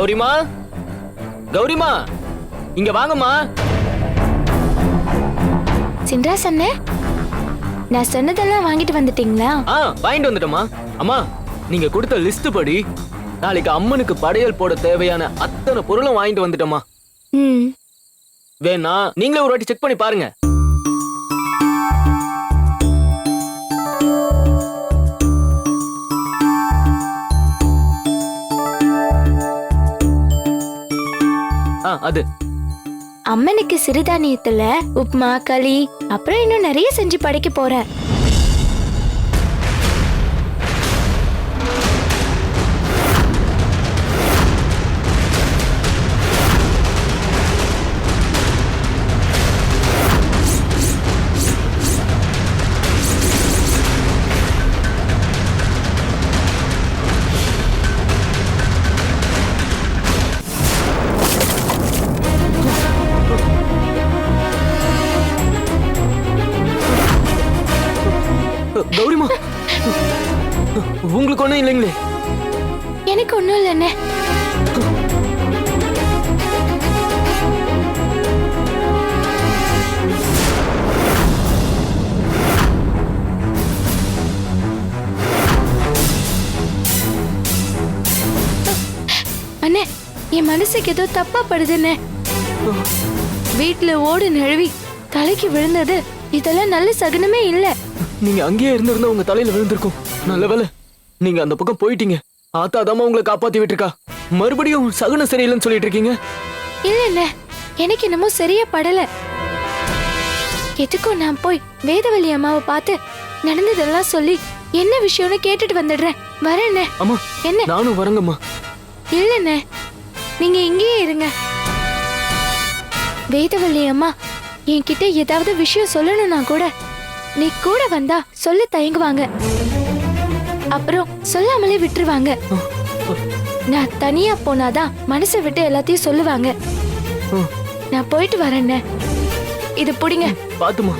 கௌரிமா? கௌரிமா இங்க வாங்கம்மா. சின்ராஸ் அண்ணே நான் சொன்னதெல்லாம் வாங்கிட்டு வந்துட்டீங்களா? ஆ வாங்கிட்டு வந்துட்டோமா அம்மா நீங்க கொடுத்த லிஸ்ட் படி நாளைக்கு அம்மனுக்கு படையல் போட தேவையான அத்தனை பொருளும் வாங்கிட்டு வந்துட்டோமா ம். வேணா நீங்களே ஒரு வாட்டி செக் பண்ணி பாருங்க. அது. அம்மனுக்கு சிறுதானியத்துல உப்மா களி அப்புறம் இன்னும் நிறைய செஞ்சு படைக்க போறேன். கௌரிமா. உங்களுக்கு ஒண்ணும் இல்லைங்களே. எனக்கு ஒண்ணும் இல்லைண்ணே. அண்ணே என் மனசுக்கு ஏதோ தப்பா படுதுண்ணே. வீட்டுல ஓடு நழுவி தலைக்கு விழுந்தது இதெல்லாம் நல்ல சகுனமே இல்ல. நீங்க அங்கேயே இருந்திருந்தா உங்க தலையில விழுந்திருக்கும். நல்ல வேலை நீங்க அந்த பக்கம் போயிட்டீங்க. ஆத்தா தாமா உங்களை காப்பாத்தி விட்டுருக்கா. மறுபடியும் சகுனம் சரியில்லைன்னு சொல்லிட்டு இருக்கீங்க? இல்ல எனக்கு என்னமோ சரியா படல. எதுக்கும் நான் போய் வேதவல்லி அம்மாவை பார்த்து நடந்ததெல்லாம் சொல்லி என்ன விஷயம்னு கேட்டுட்டு வந்துடுறேன். வரேண்ணே அம்மா என்ன? நானும் வரேங்கம்மா. இல்லண்ணே. நீங்க இங்கேயே இருங்க. வேதவல்லி அம்மா என்கிட்ட ஏதாவது விஷயம் சொல்லணும்னா கூட நீ கூட வந்தா சொல்ல தயங்குவாங்க. அப்புறம் சொல்லாமலே விட்டுருவாங்க. நான் தனியா போனாதான் மனசை விட்டு எல்லாத்தையும் சொல்லுவாங்க. நான் போயிட்டு வரேண்ணே இது புடிங்க. பாத்துமா